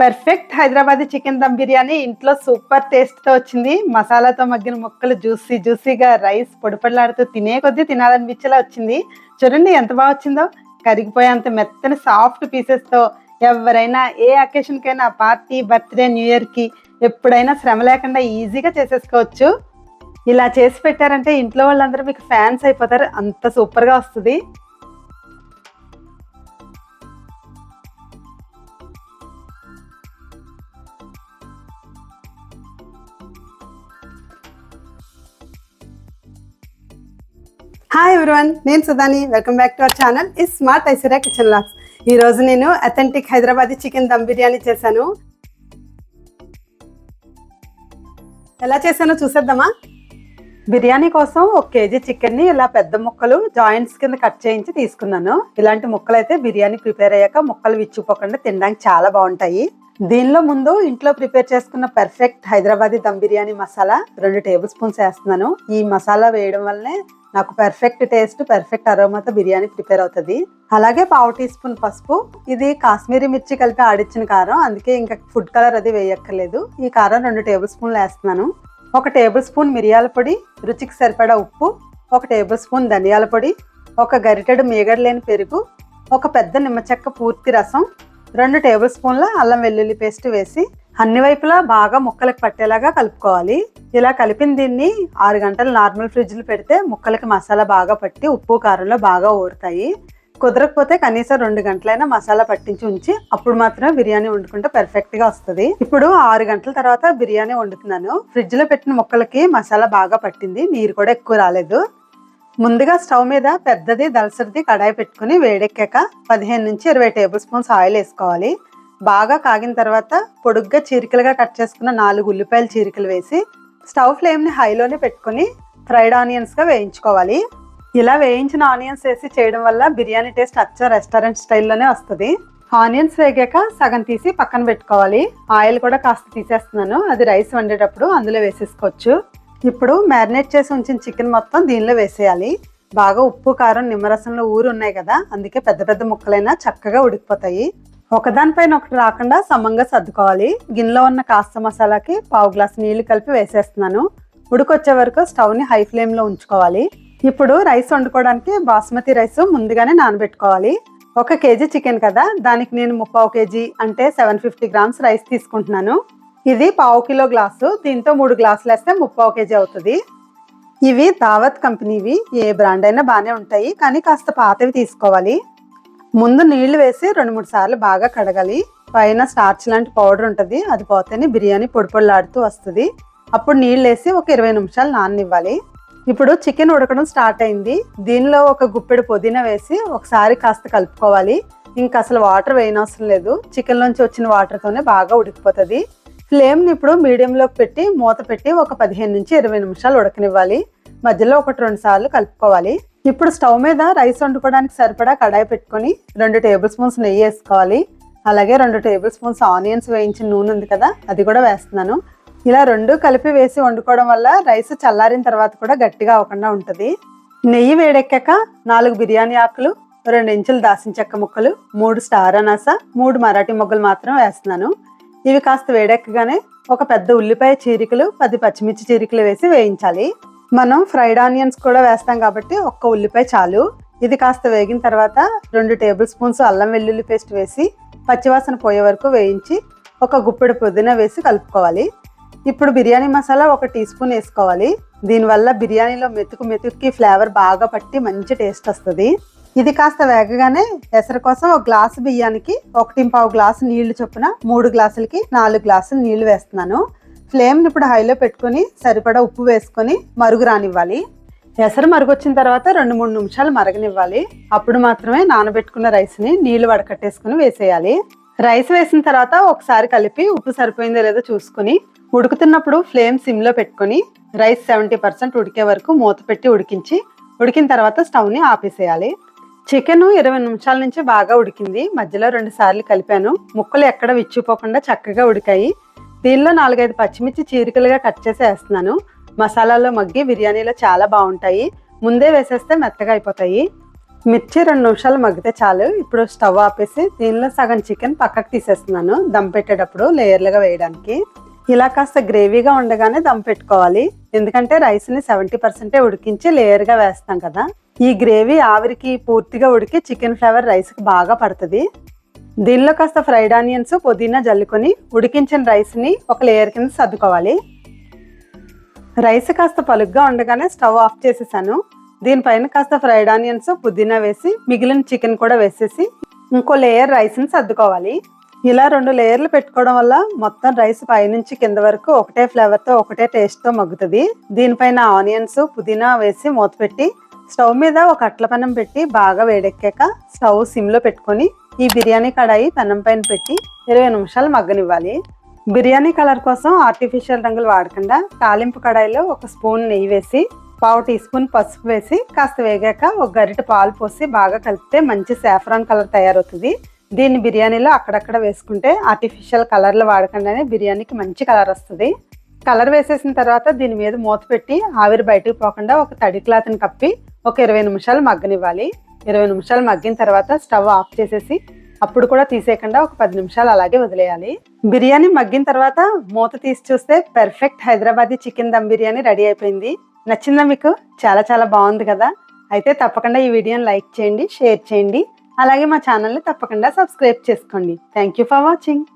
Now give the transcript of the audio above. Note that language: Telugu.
పర్ఫెక్ట్ హైదరాబాద్ చికెన్ దమ్ బిర్యానీ ఇంట్లో సూపర్ టేస్ట్తో వచ్చింది. మసాలాతో మగ్గిన ముక్కలు జ్యూసీ జ్యూసీగా రైస్ పొడిపడలాడుతూ తినే కొద్దీ తినాలనిపించేలా వచ్చింది. చూడండి ఎంత బాగా వచ్చిందో. కరిగిపోయేంత మెత్తని సాఫ్ట్ పీసెస్తో ఎవరైనా ఏ అకేషన్ కైనా పార్టీ బర్త్డే న్యూ ఇయర్కి ఎప్పుడైనా శ్రమ లేకుండా ఈజీగా చేసేసుకోవచ్చు. ఇలా చేసి పెట్టారంటే ఇంట్లో వాళ్ళందరూ మీకు ఫ్యాన్స్ అయిపోతారు. అంత సూపర్గా వస్తుంది. హాయ్ ఎవ్రీవన్ నేను సుధాని. Welcome back to our channel ఈ స్మార్ట్ ఐశ్వర్య కిచెన్ లాక్స్ ఈ రోజు నేను అథెంటిక్ హైదరాబాదీ చికెన్ దమ్ బిర్యానీ చేశాను. ఎలా చేశానో చూసేద్దామా? బిర్యానీ కోసం ఒక కేజీ చికెన్ని ఇలా పెద్ద ముక్కలు జాయింట్స్ కింద కట్ చేయించి తీసుకున్నాను. ఇలాంటి ముక్కలు అయితే బిర్యానీ ప్రిపేర్ అయ్యాక ముక్కలు విచ్చిపోకుండా తినడానికి చాలా బాగుంటాయి. దీనిలో ముందు ఇంట్లో ప్రిపేర్ చేసుకున్న పర్ఫెక్ట్ హైదరాబాదీ దమ్ బిర్యానీ మసాలా రెండు టేబుల్ స్పూన్స్ వేస్తున్నాను. ఈ మసాలా వేయడం వల్లనే నాకు పర్ఫెక్ట్ టేస్ట్ పర్ఫెక్ట్ అరోమాతో బిర్యానీ ప్రిపేర్ అవుతుంది. అలాగే పావు టీ స్పూన్ పసుపు. ఇది కాశ్మీరీ మిర్చి కలిపి ఆడిచ్చిన కారం. అందుకే ఇంకా ఫుడ్ కలర్ అది వేయక్కర్లేదు. ఈ కారం రెండు టేబుల్ స్పూన్లు వేస్తున్నాను. ఒక టేబుల్ స్పూన్ మిరియాల పొడి రుచికి సరిపడా ఉప్పు ఒక టేబుల్ స్పూన్ ధనియాల పొడి ఒక గరిటెడు మీగడ లేని పెరుగు ఒక పెద్ద నిమ్మచెక్క పూర్తి రసం రెండు టేబుల్ స్పూన్ల అల్లం వెల్లుల్లి పేస్ట్ వేసి అన్ని వైపులా బాగా ముక్కలకు పట్టేలాగా కలుపుకోవాలి. ఇలా కలిపిన దీన్ని ఆరు గంటలు నార్మల్ ఫ్రిడ్జ్లో పెడితే ముక్కలకి మసాలా బాగా పట్టి ఉప్పు కారంలో బాగా ఊరుతాయి. కుదరకపోతే కనీసం రెండు గంటలైనా మసాలా పట్టించి ఉంచి అప్పుడు మాత్రమే బిర్యానీ వండుకుంటే పర్ఫెక్ట్గా వస్తుంది. ఇప్పుడు ఆరు గంటల తర్వాత బిర్యానీ వండుతున్నాను. ఫ్రిడ్జ్లో పెట్టిన ముక్కలకి మసాలా బాగా పట్టింది. నీరు కూడా ఎక్కువ రాలేదు. ముందుగా స్టవ్ మీద పెద్దది దలసరిది కడాయి పెట్టుకుని వేడెక్కాక పదిహేను నుంచి ఇరవై టేబుల్ స్పూన్స్ ఆయిల్ వేసుకోవాలి. బాగా కాగిన తర్వాత పొడుగ్గా చీరికలుగా కట్ చేసుకున్న నాలుగు ఉల్లిపాయల చీరికలు వేసి స్టవ్ ఫ్లేమ్ని హైలోనే పెట్టుకుని ఫ్రైడ్ ఆనియన్స్గా వేయించుకోవాలి. ఇలా వేయించిన ఆనియన్స్ వేసి చేయడం వల్ల బిర్యానీ టేస్ట్ అచ్చ రెస్టారెంట్ స్టైల్లోనే వస్తుంది. ఆనియన్స్ వేగాక సగం తీసి పక్కన పెట్టుకోవాలి. ఆయిల్ కూడా కాస్త తీసేస్తున్నాను. అది రైస్ వండేటప్పుడు అందులో వేసేసుకోవచ్చు. ఇప్పుడు మ్యారినేట్ చేసి ఉంచిన చికెన్ మొత్తం దీనిలో వేసేయాలి. బాగా ఉప్పు కారం నిమ్మరసంలో ఊరు ఉన్నాయి కదా అందుకే పెద్ద పెద్ద ముక్కలైనా చక్కగా ఉడికిపోతాయి. ఒకదానిపైన ఒకటి రాకుండా సమంగా సర్దుకోవాలి. గిన్నెలో ఉన్న కాస్త మసాలాకి పావు గ్లాస్ నీళ్ళు కలిపి వేసేస్తున్నాను. ఉడికొచ్చే వరకు స్టవ్ని హై ఫ్లేమ్లో ఉంచుకోవాలి. ఇప్పుడు రైస్ వండుకోవడానికి బాస్మతి రైస్ ముందుగానే నానబెట్టుకోవాలి. ఒక కేజీ చికెన్ కదా దానికి నేను ముప్పావు కేజీ అంటే సెవెన్ ఫిఫ్టీ గ్రామ్స్ రైస్ తీసుకుంటున్నాను. ఇది పావు కిలో గ్లాసు దీంతో మూడు గ్లాసులు వేస్తే ముప్పావు కేజీ అవుతుంది. ఇవి దావత్ కంపెనీవి ఏ బ్రాండ్ అయినా బాగానే ఉంటాయి కానీ కాస్త పాతవి తీసుకోవాలి. ముందు నీళ్ళు వేసి రెండు మూడు సార్లు బాగా కడగాలి. పైన స్టార్చ్ లాంటి పౌడర్ ఉంటుంది అది పోతేనే బిర్యానీ పొడి పొడిలాడుతూ వస్తుంది. అప్పుడు నీళ్ళు వేసి ఒక ఇరవై నిమిషాలు నాననివ్వాలి. ఇప్పుడు చికెన్ ఉడకడం స్టార్ట్ అయింది. దీనిలో ఒక గుప్పెడు పుదీనా వేసి ఒకసారి కాస్త కలుపుకోవాలి. ఇంకా అసలు వాటర్ వేయనవసరం లేదు. చికెన్ నుంచి వచ్చిన వాటర్తోనే బాగా ఉడికిపోతుంది. ఫ్లేమ్ని ఇప్పుడు మీడియంలోకి పెట్టి మూత పెట్టి ఒక పదిహేను నుంచి ఇరవై నిమిషాలు ఉడకనివ్వాలి. మధ్యలో ఒకటి రెండు సార్లు కలుపుకోవాలి. ఇప్పుడు స్టవ్ మీద రైస్ వండుకోవడానికి సరిపడా కడాయి పెట్టుకొని రెండు టేబుల్ స్పూన్స్ నెయ్యి వేసుకోవాలి. అలాగే రెండు టేబుల్ స్పూన్స్ ఆనియన్స్ వేయించిన నూనె ఉంది కదా అది కూడా వేస్తున్నాను. ఇలా రెండు కలిపి వేసి వండుకోవడం వల్ల రైస్ చల్లారిన తర్వాత కూడా గట్టిగా అవ్వకుండా ఉంటుంది. నెయ్యి వేడెక్కాక నాలుగు బిర్యానీ ఆకులు రెండు ఇంచులు దాసిన చెక్క ముక్కలు మూడు స్టార్ అనాస మూడు మరాఠీ మొగ్గలు మాత్రం వేస్తున్నాను. ఇవి కాస్త వేడెక్కగానే ఒక పెద్ద ఉల్లిపాయ చీరికలు పది పచ్చిమిర్చి చీరికలు వేసి వేయించాలి. మనం ఫ్రైడ్ ఆనియన్స్ కూడా వేస్తాం కాబట్టి ఒక్క ఉల్లిపాయ చాలు. ఇది కాస్త వేగిన తర్వాత రెండు టేబుల్ స్పూన్స్ అల్లం వెల్లుల్లి పేస్ట్ వేసి పచ్చివాసన పోయే వరకు వేయించి ఒక గుప్పెడు పుదీనా వేసి కలుపుకోవాలి. ఇప్పుడు బిర్యానీ మసాలా ఒక టీ స్పూన్ వేసుకోవాలి. దీనివల్ల బిర్యానీలో మెతుకు మెతుక్కి ఫ్లేవర్ బాగా పట్టి మంచి టేస్ట్ వస్తుంది. ఇది కాస్త వేగగానే ఎసరు కోసం ఒక గ్లాసు బియ్యానికి ఒకటి పావు గ్లాసు నీళ్ళు చొప్పున మూడు గ్లాసులకి నాలుగు గ్లాసులు నీళ్ళు వేస్తున్నాను. ఫ్లేమ్ని ఇప్పుడు హైలో పెట్టుకొని సరిపడా ఉప్పు వేసుకొని మరుగు రానివ్వాలి. ఎసరు మరుగొచ్చిన తర్వాత రెండు మూడు నిమిషాలు మరగనివ్వాలి. అప్పుడు మాత్రమే నానబెట్టుకున్న రైస్ని నీళ్ళు వడకట్టేసుకుని వేసేయాలి. రైస్ వేసిన తర్వాత ఒకసారి కలిపి ఉప్పు సరిపోయిందో లేదో చూసుకుని ఉడుకుతున్నప్పుడు ఫ్లేమ్ సిమ్లో పెట్టుకొని రైస్ సెవెంటీ పర్సెంట్ ఉడికే వరకు మూత పెట్టి ఉడికించి ఉడికిన తర్వాత స్టవ్ని ఆపేసేయాలి. చికెన్ ఇరవై నిమిషాల నుంచి బాగా ఉడికింది. మధ్యలో రెండు సార్లు కలిపాను. ముక్కలు ఎక్కడ విచ్చిపోకుండా చక్కగా ఉడికాయి. దీనిలో నాలుగైదు పచ్చిమిర్చి చీరికలుగా కట్ చేసి వేస్తున్నాను. మసాలాలో మగ్గి బిర్యానీలో చాలా బాగుంటాయి. ముందే వేసేస్తే మెత్తగా అయిపోతాయి. మిర్చి రెండు నిమిషాలు మగ్గితే చాలు. ఇప్పుడు స్టవ్ ఆపేసి దీనిలో సగం చికెన్ పక్కకు తీసేస్తున్నాను. దమ్ పెట్టేటప్పుడు లేయర్లుగా వేయడానికి. ఇలా కాస్త గ్రేవీగా ఉండగానే దమ్ పెట్టుకోవాలి. ఎందుకంటే రైస్ని సెవెంటీ పర్సెంటే ఉడికించి లేయర్గా వేస్తాం కదా. ఈ గ్రేవీ ఆవిరికి పూర్తిగా ఉడికి చికెన్ ఫ్లేవర్ రైస్కి బాగా పడుతుంది. దీనిలో కాస్త ఫ్రైడ్ ఆనియన్స్ పుదీనా జల్లుకొని ఉడికించిన రైస్ని ఒక లేయర్ కింద సర్దుకోవాలి. రైస్ కాస్త పలుగ్గా ఉండగానే స్టవ్ ఆఫ్ చేసేసాను. దీనిపైన కాస్త ఫ్రైడ్ ఆనియన్స్ పుదీనా వేసి మిగిలిన చికెన్ కూడా వేసేసి ఇంకో లేయర్ రైస్ని సర్దుకోవాలి. ఇలా రెండు లేయర్లు పెట్టుకోవడం వల్ల మొత్తం రైస్ పైనుంచి కింద వరకు ఒకటే ఫ్లేవర్తో ఒకటే టేస్ట్తో మగ్గుతుంది. దీనిపైన ఆనియన్స్ పుదీనా వేసి మూత పెట్టి స్టవ్ మీద ఒక అట్ల పెనం పెట్టి బాగా వేడెక్కాక స్టవ్ సిమ్లో పెట్టుకొని ఈ బిర్యానీ కడాయి పెనం పైన పెట్టి ఇరవై నిమిషాలు మగ్గనివ్వాలి. బిర్యానీ కలర్ కోసం ఆర్టిఫిషియల్ రంగులు వాడకుండా తాలింపు కడాయిలో ఒక స్పూన్ నెయ్యి వేసి పావు టీ స్పూన్ పసుపు వేసి కాస్త వేగాక ఒక గరిట పాలు పోసి బాగా కలిపితే మంచి సాఫ్రాన్ కలర్ తయారవుతుంది. దీన్ని బిర్యానీలో అక్కడక్కడ వేసుకుంటే ఆర్టిఫిషియల్ కలర్లు వాడకుండానే బిర్యానీకి మంచి కలర్ వస్తుంది. కలర్ వేసేసిన తర్వాత దీని మీద మూత పెట్టి ఆవిరి బయటకు పోకుండా ఒక తడి క్లాత్ని కప్పి ఒక ఇరవై నిమిషాలు మగ్గనివ్వాలి. ఇరవై నిమిషాలు మగ్గిన తర్వాత స్టవ్ ఆఫ్ చేసేసి అప్పుడు కూడా తీసేయకుండా ఒక పది నిమిషాలు అలాగే వదిలేయాలి. బిర్యానీ మగ్గిన తర్వాత మూత తీసి చూస్తే perfect Hyderabadi chicken dum biryani ready అయిపోయింది. నచ్చిందా మీకు? చాలా చాలా బాగుంది కదా? అయితే తప్పకుండా ఈ వీడియోని లైక్ చేయండి షేర్ చేయండి. అలాగే మా ఛానల్ని తప్పకుండా సబ్స్క్రైబ్ చేసుకోండి. Thank you for watching